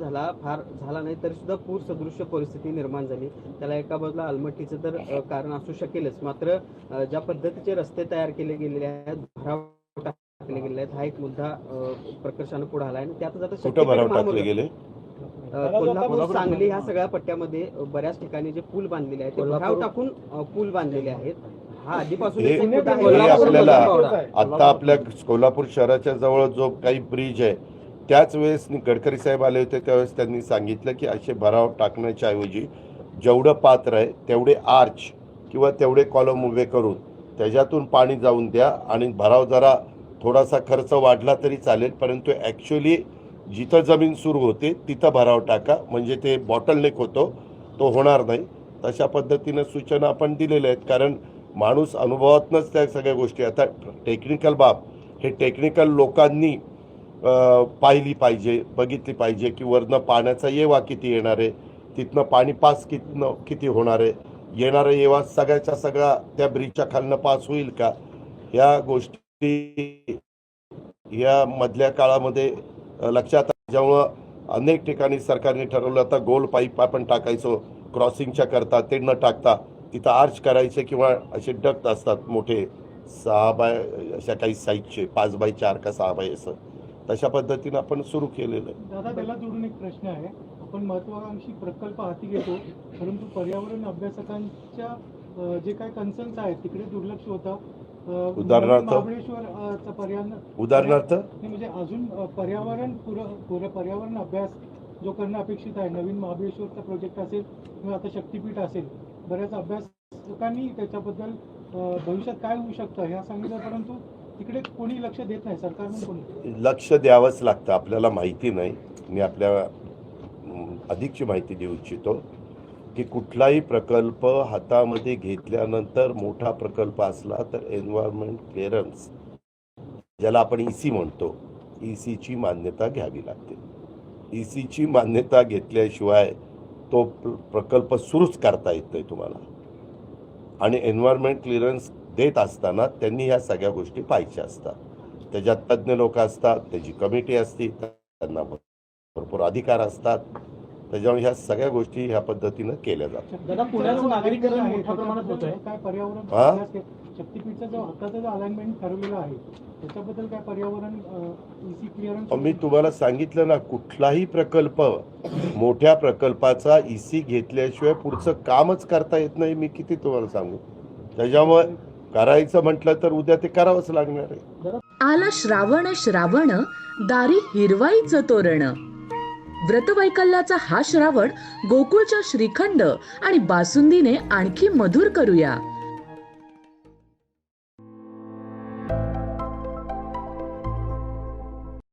झाला फार झाला नाही तरी सुद्धा पूर सदृश्य परिस्थिती निर्माण झाली. त्याला एका बाजूला अलमट्टीचं तर कारण असू शकेलच. मात्र ज्या पद्धतीचे रस्ते तयार केले गेलेले आहेत भराव टाकले गेलेले आहेत हा एक मुद्दा प्रकर्षानं पुढे आला आणि त्यातच आता गेले? कोल्हापूर सांगली ह्या सगळ्या पट्ट्यामध्ये बऱ्याच ठिकाणी जे पूल बांधलेले आहेत ते भराव टाकून पूल बांधलेले आहेत. हा आधीपासून आपल्याला आता आपल्या कोल्हापूर शहराच्या जवळ जो काही ब्रिज आहे त्याच वेळेस गडकरी साहेब आले होते त्यावेळेस त्यांनी सांगितलं की असे भराव टाकण्याच्या ऐवजी जेवढं पात्र आहे तेवढे आर्च किंवा तेवढे कॉलम उभे करून त्याच्यातून पाणी जाऊन द्या आणि भराव जरा थोडासा खर्च वाढला तरी चालेल परंतु ॲक्च्युली जिथं जमीन सुरू होते तिथं भराव टाका. म्हणजे ते बॉटलनेक होतो तो होणार नाही. तशा पद्धतीनं सूचना आपण दिलेल्या आहेत. कारण माणूस अनुभवातनंच त्या सगळ्या गोष्टी. आता टेक्निकल बाब हे टेक्निकल लोकांनी पाहिली पाहिजे बघितली पाहिजे की वरनं पाण्याचा येवा किती येणार आहे तिथनं पाणी पास कितनं किती होणार आहे येणारा येवा सगळ्याच्या सगळा त्या ब्रिजच्या खालनं पास होईल का या गोष्टी या मधल्या काळामध्ये लक्षात आल्या. जेव्हा अनेक ठिकाणी सरकारने ठरवलं आता गोल पाईप आपण टाकायचो क्रॉसिंगच्या करता ते न टाकता तिथं आर्च करायचे किंवा असे डक्ट असतात मोठे सहा बाय अशा काही साईजचे पाच बाय चार का सहा बाय असं तशा पद्धतीनं आपण सुरू केलेलं आहे. दादा त्याला जोडून एक प्रश्न आहे. आपण महत्वाकांक्षी प्रकल्प हाती घेतो परंतु पर्यावरण अभ्यासकांच्या जे काही कन्सर्न्स आहेत तिकडे दुर्लक्ष होतं. उदाहरणार्थ? महाबळेश्वरचा पर्याय उदाहरणार्थ? म्हणजे अजून पर्यावरण पुर पुर पर्यावरण अभ्यास जो करणं अपेक्षित आहे. नवीन महाबळेश्वरचा प्रोजेक्ट असेल किंवा आता शक्तीपीठ असेल बऱ्याच अभ्यासकांनी त्याच्याबद्दल भविष्यात काय होऊ शकतं हे सांगितलं परंतु तिकडे कोणी लक्ष देत नाही? सरकारने कोणी? लक्ष द्यावंच लागतं. आपल्याला माहिती नाही. मी आपल्या अधिकची माहिती देऊ इच्छितो की कुठलाही प्रकल्प हातामध्ये घेतल्यानंतर मोठा प्रकल्प असला तर एन्व्हायरमेंट क्लिअरन्स ज्याला आपण ई सी म्हणतो ई सीची मान्यता घ्यावी लागते. ई सीची मान्यता घेतल्याशिवाय तो प्र- प्रकल्प सुरूच करता येत नाही तुम्हाला. आणि एन्व्हायरमेंट क्लिअरन्स देत असताना त्यांनी ह्या सगळ्या गोष्टी पाहिजे असतात त्याच्यात तज्ज्ञ लोक असतात त्याची कमिटी असते त्यांना भरपूर अधिकार असतात त्याच्यामुळे ह्या सगळ्या गोष्टी ह्या पद्धतीनं केल्या जातात दादा, पुण्याचं नागरीकरण आहे, मोठ्या प्रमाणात त्याच्याबद्दल होतंय. काय पर्यावरण हा? अभ्यास के- शक्तीपीठचा जो आताचा जो अलाइनमेंट ठरवलेला आहे त्याच्याबद्दल काय पर्यावरण इसी क्लिअरन्स मी तुम्हाला सांगितलं ना कुठलाही प्रकल्प मोठ्या प्रकल्पाचा ई सी घेतल्याशिवाय पुढचं कामच करता येत नाही मी किती तुम्हाला सांगू त्याच्यामुळे करायचं म्हटलं तर उद्या ते करावंच लागणार आहे. आला श्रावण श्रावण दारी हिरवाईचं तोरण. व्रतवैकल्याचा हा श्रावण गोकुळच्या श्रीखंड आणि बासुंदीने आणखी मधुर करूया.